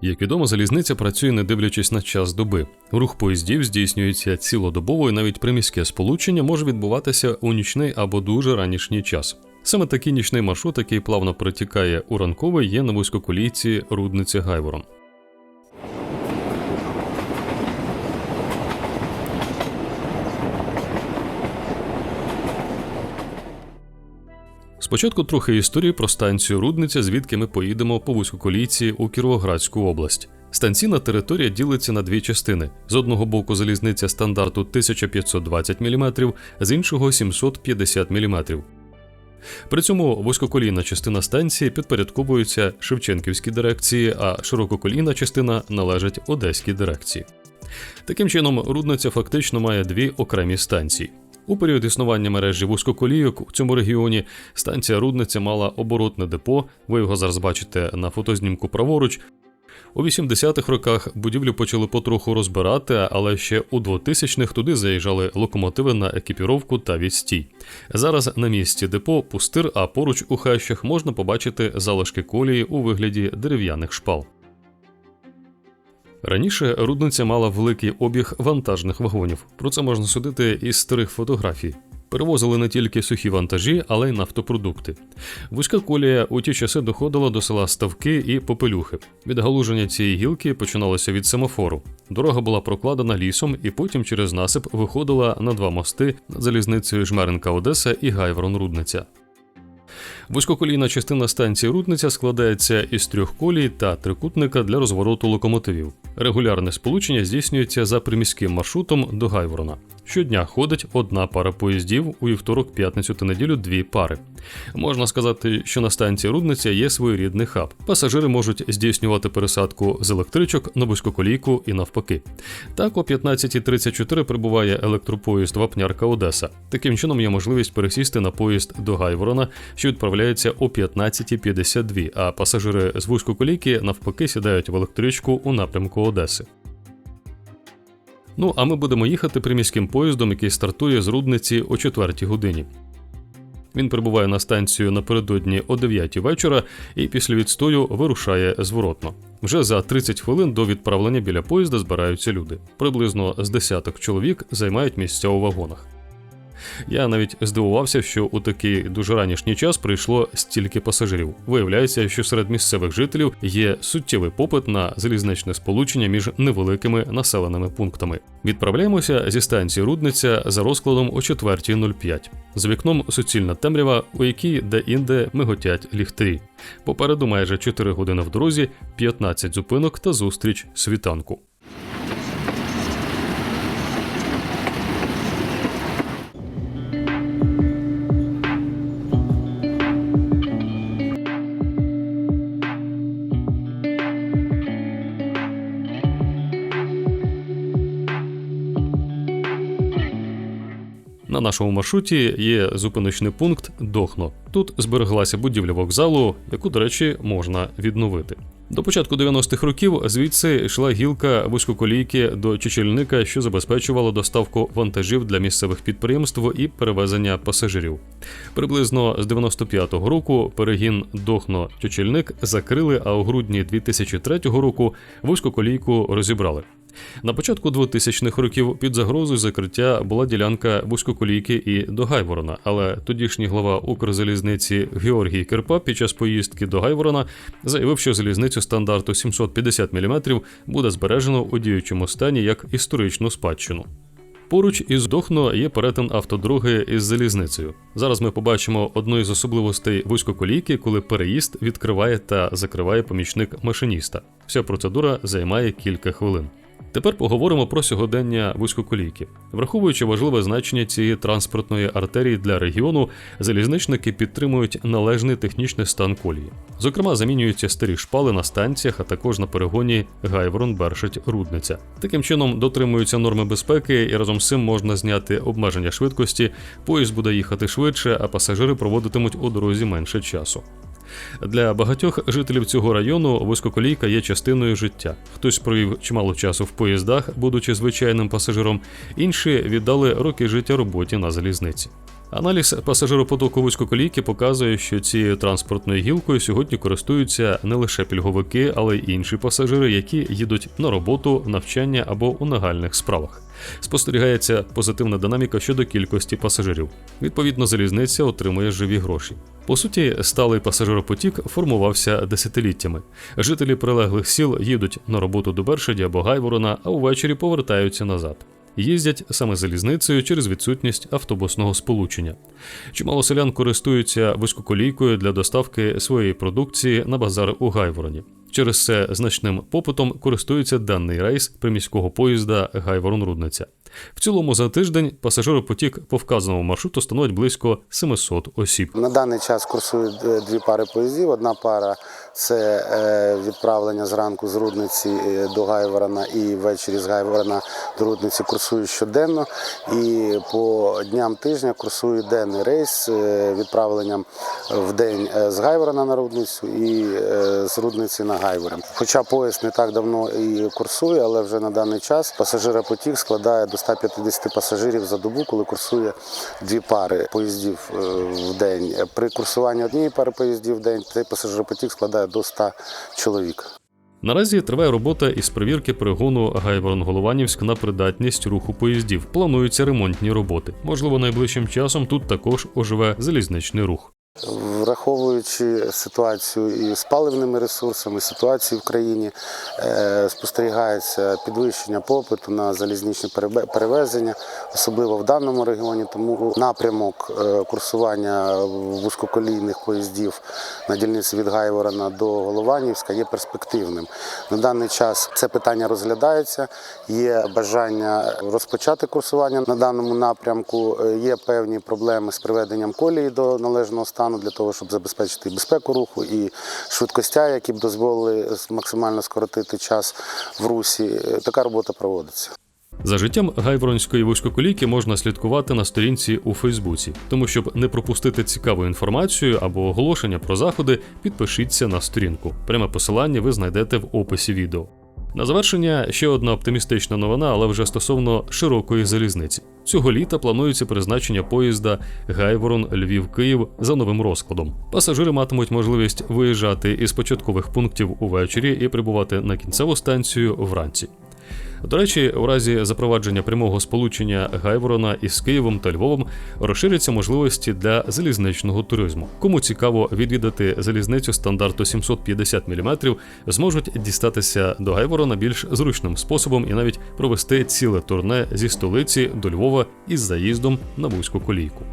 Як відомо, залізниця працює не дивлячись на час доби. Рух поїздів здійснюється цілодобово, і навіть приміське сполучення може відбуватися у нічний або дуже ранішній час. Саме такий нічний маршрут, який плавно протікає у ранковий, є на вузькоколійці Рудниця Гайворон. Спочатку трохи історії про станцію Рудниця, звідки ми поїдемо по вузькоколійці у Кіровоградську область. Станційна територія ділиться на дві частини: з одного боку залізниця стандарту 1520 мм, з іншого 750 мм. При цьому вузькоколійна частина станції підпорядковується Шевченківській дирекції, а ширококолійна частина належить Одеській дирекції. Таким чином, Рудниця фактично має дві окремі станції. У період існування мережі вузькоколійок у цьому регіоні станція Рудниця мала оборотне депо. Ви його зараз бачите на фотознімку праворуч. У 80-х роках будівлю почали потроху розбирати, але ще у 2000-х туди заїжджали локомотиви на екіпіровку та відстій. Зараз на місці депо пустир, а поруч у хащах можна побачити залишки колії у вигляді дерев'яних шпал. Раніше рудниця мала великий обіг вантажних вагонів. Про це можна судити із старих фотографій. Перевозили не тільки сухі вантажі, але й нафтопродукти. Вузька колія у ті часи доходила до села Ставки і Попелюхи. Відгалуження цієї гілки починалося від семафору. Дорога була прокладена лісом і потім через насип виходила на два мости над залізницею Жмеренка Одеса і Гайворон Рудниця. Вузькоколійна частина станції Рудниця складається із трьох колій та трикутника для розвороту локомотивів. Регулярне сполучення здійснюється за приміським маршрутом до Гайворона. Щодня ходить одна пара поїздів у вівторок, п'ятницю та неділю дві пари. Можна сказати, що на станції Рудниця є своєрідний хаб. Пасажири можуть здійснювати пересадку з електричок на вузькоколійку і навпаки. Так, о 15.34 прибуває електропоїзд Вапнярка Одеса. Таким чином є можливість пересісти на поїзд до Гайворона, що відправляється о 15.52, а пасажири з вузькоколійки навпаки сідають в електричку у напрямку Одеси. Ну а ми будемо їхати приміським поїздом, який стартує з Рудниці о 4 годині. Він прибуває на станцію напередодні о 9 вечора і після відстою вирушає зворотно. Вже за 30 хвилин до відправлення біля поїзда збираються люди. Приблизно з десяток чоловік займають місця у вагонах. Я навіть здивувався, що у такий дуже ранішній час прийшло стільки пасажирів. Виявляється, що серед місцевих жителів є суттєвий попит на залізничне сполучення між невеликими населеними пунктами. Відправляємося зі станції Рудниця за розкладом о 4.05. За вікном суцільна темрява, у якій де-інде миготять ліхтарі. Попереду майже 4 години в дорозі, 15 зупинок та зустріч світанку. Нашому маршруті є зупиночний пункт Дохно. Тут збереглася будівля вокзалу, яку, до речі, можна відновити. До початку 90-х років звідси йшла гілка вузькоколійки до Чечільника, що забезпечувала доставку вантажів для місцевих підприємств і перевезення пасажирів. Приблизно з 95-го року перегін Дохно Чечільник закрили, а у грудні 2003 року вузькоколійку розібрали. На початку 2000-х років під загрозою закриття була ділянка вузькоколійки і до Гайворона, але тодішній глава Укрзалізниці Георгій Керпа під час поїздки до Гайворона заявив, що залізницю стандарту 750 мм буде збережено у діючому стані як історичну спадщину. Поруч із Дохно є перетин автодороги із залізницею. Зараз ми побачимо одну із особливостей вузькоколійки, коли переїзд відкриває та закриває помічник машиніста. Вся процедура займає кілька хвилин. Тепер поговоримо про сьогодення вузькоколійки. Враховуючи важливе значення цієї транспортної артерії для регіону, залізничники підтримують належний технічний стан колії. Зокрема, замінюються старі шпали на станціях, а також на перегоні Гайворон Бершить Рудниця. Таким чином дотримуються норми безпеки, і разом з цим можна зняти обмеження швидкості. Поїзд буде їхати швидше, а пасажири проводитимуть у дорозі менше часу. Для багатьох жителів цього району вузькоколійка є частиною життя. Хтось провів чимало часу в поїздах, будучи звичайним пасажиром, інші віддали роки життя роботі на залізниці. Аналіз пасажиропотоку вузькоколійки показує, що цією транспортною гілкою сьогодні користуються не лише пільговики, але й інші пасажири, які їдуть на роботу, навчання або у нагальних справах. Спостерігається позитивна динаміка щодо кількості пасажирів. Відповідно, залізниця отримує живі гроші. По суті, сталий пасажиропотік формувався десятиліттями. Жителі прилеглих сіл їдуть на роботу до Бершаді або Гайворона, а увечері повертаються назад. Їздять саме залізницею через відсутність автобусного сполучення. Чимало селян користуються вузькоколійкою для доставки своєї продукції на базар у Гайвороні. Через це значним попитом користується даний рейс приміського поїзда Гайворон-Рудниця. В цілому за тиждень пасажиропотік по вказаному маршруту становить близько 700 осіб. На даний час курсують е, дві пари поїздів. Одна пара це е, відправлення зранку з Рудниці е, до Гайворона і ввечері з Гайворона до Рудниці курсують щоденно. І по дням тижня курсує денний рейс відправленням в день з Гайворона на Рудницю і з Рудниці на Гайворон. Хоча поїзд не так давно і курсує, але вже на даний час пасажиропотік складає до 150 пасажирів за добу, коли курсує дві пари поїздів е, в день. При курсуванні однієї пари поїздів в день цей пасажиропотік складає до 100 чоловік. Наразі триває робота із перевірки перегону Гайворон-Голованівськ на придатність руху поїздів. Плануються ремонтні роботи. Можливо, найближчим часом тут також оживе залізничний рух. Враховуючи ситуацію і з паливними ресурсами, ситуацію в країні, е, спостерігається підвищення попиту на залізничні перевезення, особливо в даному регіоні. Тому напрямок е, курсування вузькоколійних поїздів на дільниці від Гайворона до Голованівська є перспективним. На даний час це питання розглядається. Є бажання розпочати курсування на даному напрямку. Е, Є певні проблеми з приведенням колії до належного стану для того, щоб забезпечити безпеку руху і швидкостя, які б дозволили максимально скоротити час в русі. Е, Така робота проводиться. За життям Гайворонської вузькоколійки можна слідкувати на сторінці у Фейсбуці. Тому, щоб не пропустити цікаву інформацію або оголошення про заходи, підпишіться на сторінку. Пряме посилання ви знайдете в описі відео. На завершення ще одна оптимістична новина, але вже стосовно широкої залізниці. Цього літа планується призначення поїзда Гайворон Львів Київ за новим розкладом. Пасажири матимуть можливість виїжджати із початкових пунктів увечері і прибувати на кінцеву станцію вранці. До речі, у разі запровадження прямого сполучення Гайворона із Києвом та Львовом розширяться можливості для залізничного туризму. Кому цікаво відвідати залізницю стандарту 750 мм, зможуть дістатися до Гайворона більш зручним способом і навіть провести ціле турне зі столиці до Львова із заїздом на вузьку колійку.